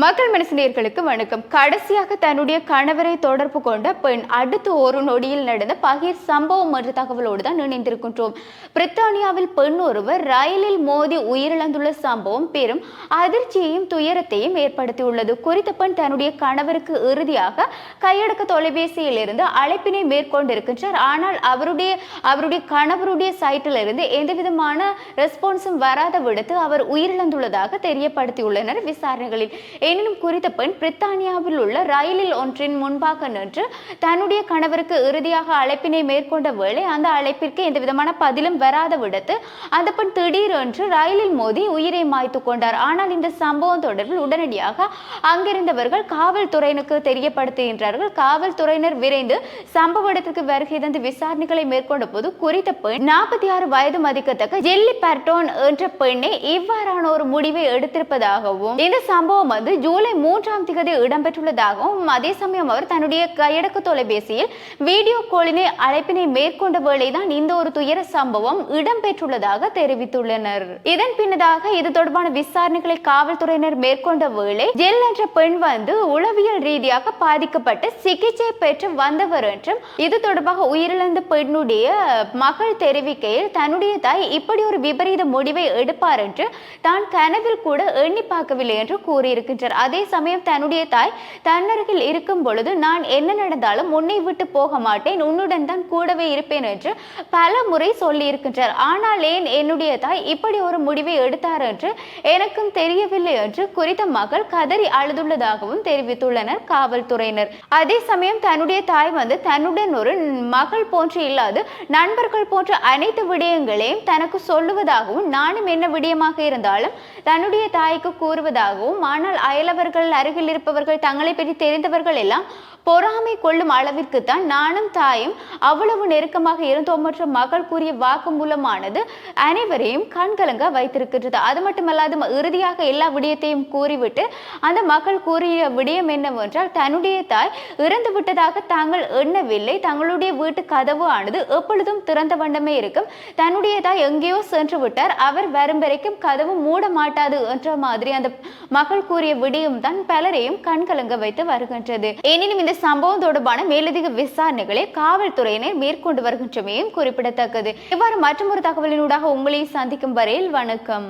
மக்கள் மனசினியர்களுக்கு வணக்கம். கடைசியாக தன்னுடைய கணவரை தொடர்பு கொண்ட பெண் அடுத்து ஒரு நொடியில் நடந்த பகிர் சம்பவம் என்ற தகவலோடு தான் இணைந்திருக்கின்றோம். பிரித்தானியாவில் பெண் ஒருவர் ரயிலில் மோதி உயிரிழந்துள்ள சம்பவம் பெரும் அதிர்ச்சியையும் துயரத்தையும் ஏற்படுத்தியுள்ளது. குறித்த பெண் தன்னுடைய கணவருக்கு இறுதியாக கையடக்க தொலைபேசியில் இருந்து அழைப்பினை மேற்கொண்டிருக்கின்றார். ஆனால் அவருடைய அவருடைய கணவருடைய சைட்டில் இருந்து எந்த விதமான ரெஸ்பான்ஸும் வராத விடுத்து அவர் உயிரிழந்துள்ளதாக தெரியப்படுத்தியுள்ளனர் விசாரணைகளில். எனினும் குறித்த பெண் பிரித்தானியாவில் உள்ள ரயிலில் ஒன்றின் முன்பாக நின்று தன்னுடைய கணவருக்கு இறுதியாக அழைப்பினை மேற்கொண்ட வேளை அந்த அழைப்பிற்கு எந்த விதமான பதிலும் வராத விடத்து அந்த பெண் திடீரென்று ரயிலில் மோதி உயிரை மாய்த்து கொண்டார். ஆனால் இந்த சம்பவம் தொடர்பில் உடனடியாக அங்கிருந்தவர்கள் காவல்துறையினருக்கு தெரியப்படுத்துகின்றார்கள். காவல்துறையினர் விரைந்து சம்பவ இடத்திற்கு வருகை தந்து விசாரணைகளை மேற்கொண்ட போது குறித்த பெண் நாற்பத்தி ஆறு வயது மதிக்கத்தக்க ஜெல்லி பர்டோன் என்ற பெண்ணை இவ்வாறான ஒரு முடிவை எடுத்திருப்பதாகவும் இந்த சம்பவம் வந்து ஜூலை மூன்றாம் தேதி இடம்பெற்றுள்ளதாகவும் அதே சமயம் அவர் தன்னுடைய கையடக்கு தொலைபேசியில் வீடியோ காலினை அழைப்பினை மேற்கொண்ட வேளைதான் இந்த ஒரு துயர சம்பவம் இடம்பெற்றுள்ளதாக தெரிவித்துள்ளனர். இதன் பின்னதாக இது தொடர்பான விசாரணைகளை காவல்துறையினர் மேற்கொண்ட வேளை ஜெல் என்ற பெண் வந்து உளவியல் ரீதியாக பாதிக்கப்பட்டு சிகிச்சை பெற்று வந்தவர் என்றும் இது தொடர்பாக உயிரிழந்த பெண்ணுடைய மகள் தெரிவிக்கையில் தன்னுடைய தாய் இப்படி ஒரு விபரீத முடிவை எடுப்பார் என்று தான் கனவில் கூட எண்ணி பார்க்கவில்லை என்று கூறியிருக்கின்றார் அதே சமயம் தன்னுடைய தாய் தன்னருகில் இருக்கும் பொழுது நான் என்ன நடந்தாலும் உன்னை விட்டு போக மாட்டேன் உன்னுடன் தான் கூடவே இருப்பேன் என்று பல முறை சொல்லியிருக்கின்றார். ஆனால் ஏன் என்னுடைய தாய் இப்படி ஒரு முடிவை எடுத்தார் என்று எனக்கும் தெரியவில்லை என்று குறித்த மகள் கதறி அழுதுள்ளதாகவும் தெரிவித்துள்ளனர் காவல்துறையினர். அதே சமயம் தன்னுடைய தாய் வந்து தன்னுடன் ஒரு மகள் போன்று இல்லாது நண்பர்கள் போன்ற அனைத்து விடயங்களையும் தனக்கு சொல்லுவதாகவும் நானும் என்ன விடயமாக இருந்தாலும் தன்னுடைய தாய்க்கு கூறுவதாகவும் ஆனால் அயலவர்கள் அருகில் இருப்பவர்கள் தங்களை பற்றி தெரிந்தவர்கள் எல்லாம் பொறாமை கொள்ளும் அளவிற்கு தான் நானும் தாயும் அவ்வளவு நெருக்கமாக இருந்தோம் மற்றும் மகள் கூறிய வாக்குமூலமானது அனைவரையும் கண்கலங்க வைத்திருக்கின்றது. அது மட்டுமல்லாது இறுதியாக எல்லா விடயத்தையும் கூறிவிட்டு அந்த மகள் கூறிய விடயம் என்னவென்றால் தன்னுடைய தாய் இறந்து விட்டதாக தாங்கள் எண்ணவில்லை. தங்களுடைய வீட்டு கதவு ஆனது எப்பொழுதும் திறந்த வண்ணமே இருக்கும். தன்னுடைய தாய் எங்கேயோ சென்று விட்டார். அவர் வரும் வரைக்கும் கதவு மூட மாட்டாது என்ற மாதிரி அந்த மகள் கூறிய விடயம் தான் பலரையும் கண்கலங்க வைத்து வருகின்றது. எனினும் இந்த சம்பவம் தொடர்பான மேலதிக விசாரணைகளை காவல்துறையினர் மேற்கொண்டு வருகின்றமையும் குறிப்பிடத்தக்கது. இவ்வாறு மற்றொரு தகவலினூடாக உங்களை சந்திக்கும் வரையில் வணக்கம்.